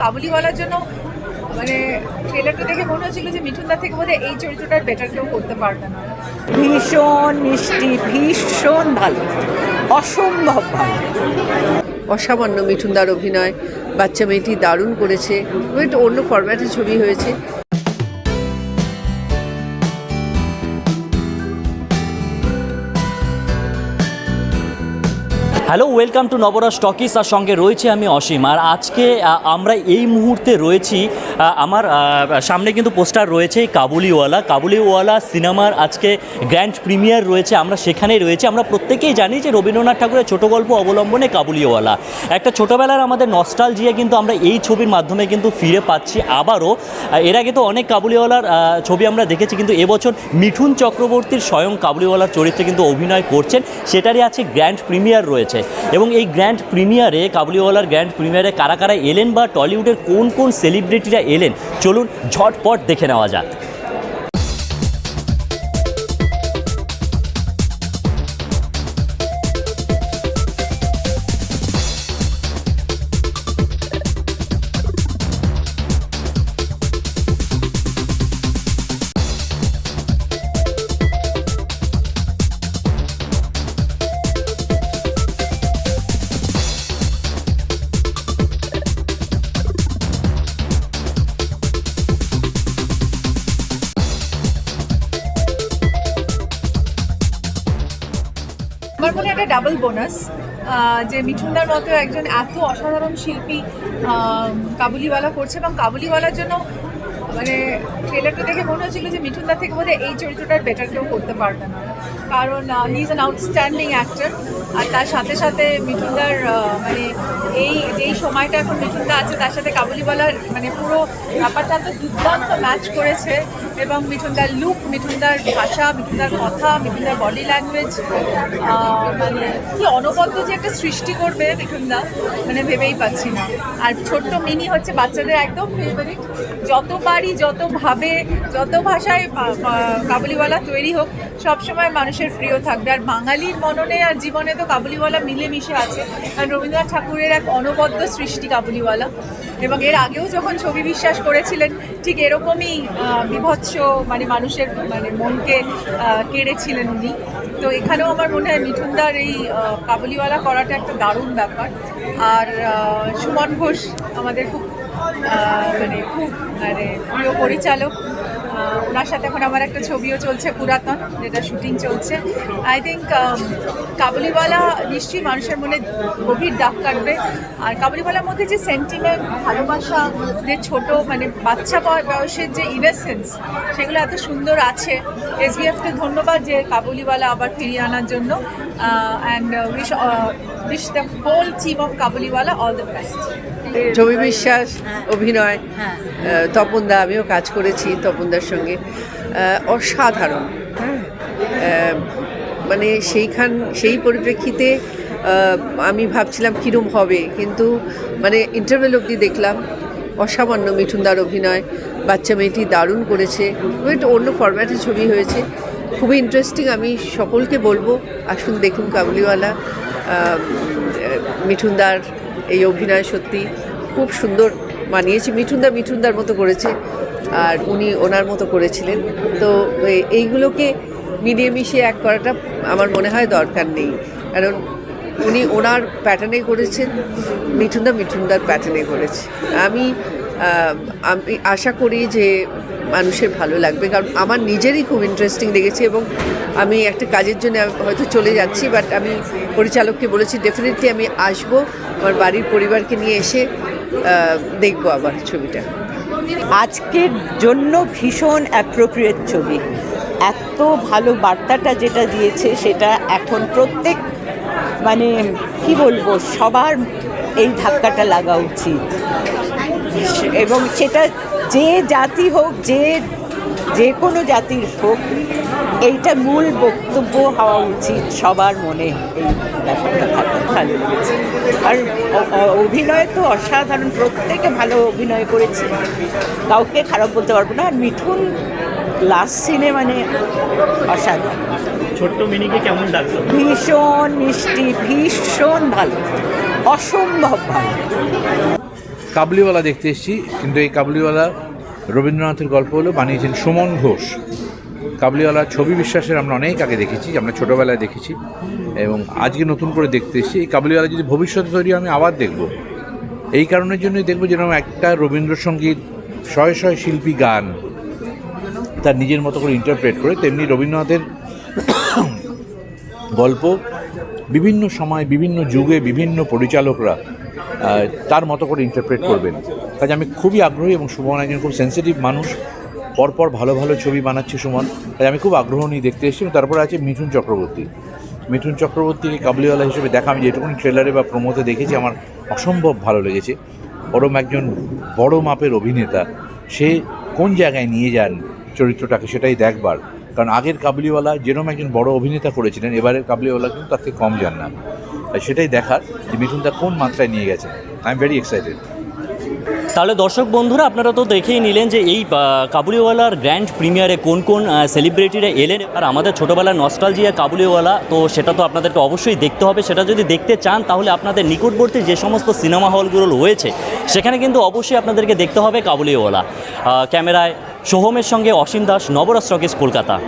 কাবুলিওয়ালার জন্য মানে ট্রেলারটা দেখে মনে হচ্ছিল যে মিঠুনদার থেকে বোধহয় এই চরিত্রটার বেটার কেউ করতে পারবে না। ভীষণ মিষ্টি ভীষণ ভালো অসম্ভব ভালো। অসামান্য মিঠুনদার অভিনয় বাচ্চা মেয়েটি দারুণ করেছে। একটু অন্য ফরম্যাটের ছবি হয়েছে। Hello, welcome to Navarasa talkies আর সঙ্গে রয়েছে আমি অসীম। আর আজকে আমরা এই মুহূর্তে রয়েছি আমার সামনে কিন্তু পোস্টার রয়েছে কাবুলিওয়ালা। কাবুলিওয়ালা সিনেমার আজকে গ্র্যান্ড প্রিমিয়ার রয়েছে, আমরা সেখানেই রয়েছে। আমরা প্রত্যেকেই জানি যে রবীন্দ্রনাথ ঠাকুরের ছোট গল্প অবলম্বনে কাবুলিওয়ালা। একটা ছোটোবেলার আমাদের নস্টালজিয়া কিন্তু আমরা এই ছবির মাধ্যমে কিন্তু ফিরে পাচ্ছি আবারও। এর আগে তো অনেক কাবুলিওয়ালার ছবি আমরা দেখেছি, কিন্তু এবছর মিঠুন চক্রবর্তীর স্বয়ং কাবুলিওয়ালার চরিত্রে কিন্তু অভিনয় করছেন। সেটারই আছে গ্র্যান্ড প্রিমিয়ার রয়েছে। এবং এই গ্র্যান্ড প্রিমিয়ারে কাবুলিওয়ালার গ্র্যান্ড প্রিমিয়ারে কারা কারা এলেন বা টলিউডের কোন কোন সেলিব্রিটিরা এলেন, চলুন ঝটপট দেখে নেওয়া যাক। আমার মনে একটা ডাবল বোনাস যে মিঠুনদার মতো একজন এত অসাধারণ শিল্পী কাবুলিওয়ালা করছে এবং কাবুলিওয়ালার জন্য মানে ট্রেলারটা দেখে মনে হচ্ছিল যে মিঠুনদা থেকে বোধহয় এই চরিত্রটার বেটার কেউ করতে পারবে না। কারণ he is an outstanding actor আর তার সাথে সাথে মিঠুনদার মানে এই, যেই সময়টা এখন মিঠুনদা আছে, তার সাথে কাবুলিওয়ালার মানে পুরো ব্যাপারটা তো দুর্দান্ত ম্যাচ করেছে। এবং মিঠুনদার লুক মিঠুনদার ভাষা, মিঠুনদার কথা, মিঠুনদার বডি ল্যাঙ্গুয়েজ মানে কি অনবদ্য যে একটা সৃষ্টি করবে মিঠুনদা মানে ভেবেই পাচ্ছি না। আর ছোট্ট মিনি হচ্ছে বাচ্চাদের একদম ফেভারিট যতবারই যতভাবে যত ভাষায় কাবুলিওয়ালা তৈরি হোক, সবসময় মানুষের প্রিয় থাকবে। আর বাঙালির মননে আর জীবনে তো কাবুলিওয়ালা মিলেমিশে আছে। কারণ রবীন্দ্রনাথ ঠাকুরের এক অনবদ্য সৃষ্টি কাবুলিওয়ালা। এবং এর আগেও যখন ছবি বিশ্বাস করেছিলেন, ঠিক এরকমই বিভৎস মানে মানুষের মানে মনকে কেড়েছিলেন উনি। তো এখানেও আমার মনে হয় মিঠুনদার এই কাবুলিওয়ালা করাটা একটা দারুণ ব্যাপার। আর সুমন ঘোষ আমাদের খুব মানে খুব মানে প্রিয় পরিচালক। ওনার সাথে এখন আমার একটা ছবিও চলছে, পুরাতন, যেটা শুটিং চলছে। আই থিঙ্ক কাবুলিওয়ালা নিশ্চয়ই মানুষের মনে গভীর দাগ কাটবে। আর কাবুলিওয়ালার মধ্যে যে সেন্টিমেন্ট ভালোবাসা যে ছোট মানে বাচ্চা বয়- বয়সের যে ইনেসেন্স সেগুলো এত সুন্দর আছে। এস এসবিএফকে ধন্যবাদ যে কাবুলিওয়ালা আবার ফিরিয়ে আনার জন্য। And wish wish the whole team of Kabuliwala all the best Chhabi Biswas অভিনয় তপনদা আমিও কাজ করেছি তপনদার সঙ্গে। আহ, অসাধারণ। আহ, মানে সেইখান সেই পরিপ্রেক্ষিতে আহ, আমি ভাবছিলাম কীরম হবে। কিন্তু মানে ইন্টারভেল অবধি দেখলাম অসামান্য মিঠুনদার অভিনয় বাচ্চা মেয়েটি দারুণ করেছে। একটু অন্য ফরম্যাটের ছবি হয়েছে। খুবই ইন্টারেস্টিং আমি সকলকে বলব, আসুন দেখুন কাবুলিওয়ালা মিঠুনদার এই অভিনয় সত্যি খুব সুন্দর মানিয়েছে মিঠুনদা মিঠুনদার মতো করেছে, আর উনি ওনার মতো করেছিলেন। তো এইগুলোকে মিলিয়ে মিশিয়ে এক করাটা আমার মনে হয় দরকার নেই। কারণ উনি ওনার প্যাটার্নে করেছেন, মিঠুনদা মিঠুনদার প্যাটার্নে করেছে। আমি আমি আশা করি যে মানুষের ভালো লাগবে। কারণ আমার নিজেরই খুব ইন্টারেস্টিং লেগেছে এবং আমি একটা কাজের জন্য হয়তো চলে যাচ্ছি বাট আমি পরিচালককে বলেছি ডেফিনেটলি আমি আসব, আমার বাড়ির পরিবারকে নিয়ে এসে দেখব আবার ছবিটা। আজকের জন্য ভীষণ অ্যাপ্রোপ্রিয়েট ছবি। এত ভালো বার্তাটা যেটা দিয়েছে, সেটা এখন প্রত্যেক মানে কি বলব, সবার এই ধাক্কাটা লাগা উচিত। এবং সেটা যে জাতি হোক যে যে কোনো জাতির হোক এইটা মূল বক্তব্য হওয়া উচিত সবার মনে এই ব্যাপারটা থাকা ভালো লেগেছে। আর অভিনয় তো অসাধারণ প্রত্যেকে ভালো অভিনয় করেছে। কাউকে খারাপ বলতে পারব না। আর মিঠুন লাস্ট সিনে মানে অসাধারণ। ছোট্ট মিনিকে কেমন লাগল? ভীষণ মিষ্টি ভীষণ ভালো অসম্ভব ভালো। কাবলিওয়ালা দেখতে এসেছি, কিন্তু এই কাবলিওয়ালা রবীন্দ্রনাথের গল্প হলো বানিয়েছেন সুমন ঘোষ। কাবলিওয়ালা ছবি বিশ্বাসের আমরা অনেক আগে দেখেছি, আমরা ছোটোবেলায় দেখেছি, এবং আজকে নতুন করে দেখতে এসেছি। এই কাবলিওয়ালা যদি ভবিষ্যতে তৈরি আমি আবার দেখব। এই কারণের জন্যই দেখব যেরকম একটা রবীন্দ্রসঙ্গীত শয়ে শয়ে শিল্পী গান তার নিজের মতো করে ইন্টারপ্রেট করে, তেমনি রবীন্দ্রনাথের গল্প বিভিন্ন সময়, বিভিন্ন যুগে বিভিন্ন পরিচালকরা তার মতো করে ইন্টারপ্রেট করবেন। কাজে আমি খুবই আগ্রহী এবং সুমন একজন খুব সেন্সিটিভ মানুষ। পরপর ভালো ভালো ছবি বানাচ্ছে সুমন। তাই আমি খুব আগ্রহ নিয়ে দেখতে এসেছি এবং তারপরে আছে মিঠুন চক্রবর্তী। মিঠুন চক্রবর্তীকে কাবলিওয়ালা হিসেবে দেখা, আমি যেটুকুনি ট্রেলারে বা প্রমোতে দেখেছি, আমার অসম্ভব ভালো লেগেছে। ওরম একজন বড় মাপের অভিনেতা, সে কোন জায়গায় নিয়ে যান চরিত্রটাকে সেটাই দেখবার। কারণ আগের কাবলিওয়ালা যেরকম একজন বড় অভিনেতা করেছিলেন, এবারের কাবলিওয়ালা কিন্তু তার থেকে কম যান না। তাই সেটাই দেখার যে মিঠুন দা কোন মাত্রায় নিয়ে গেছে। আই এম ভেরি এক্সাইটেড তাহলে দর্শক বন্ধুরা, আপনারা তো দেখেই নিলেন যে এই কাবুলিওয়ালার গ্র্যান্ড প্রিমিয়ারে কোন কোন সেলিব্রিটিরা এলেন। আর আমাদের ছোটোবেলার নস্টালজিয়া কাবুলিওয়ালা, তো সেটা তো আপনাদেরকে অবশ্যই দেখতে হবে। সেটা যদি দেখতে চান, তাহলে আপনাদের নিকটবর্তী যে সমস্ত সিনেমা হলগুলো রয়েছে, সেখানে কিন্তু অবশ্যই আপনাদেরকে দেখতে হবে কাবুলিওয়ালা। ক্যামেরায় সোহমের সঙ্গে অসীম দাস নবরাজ কলকাতা।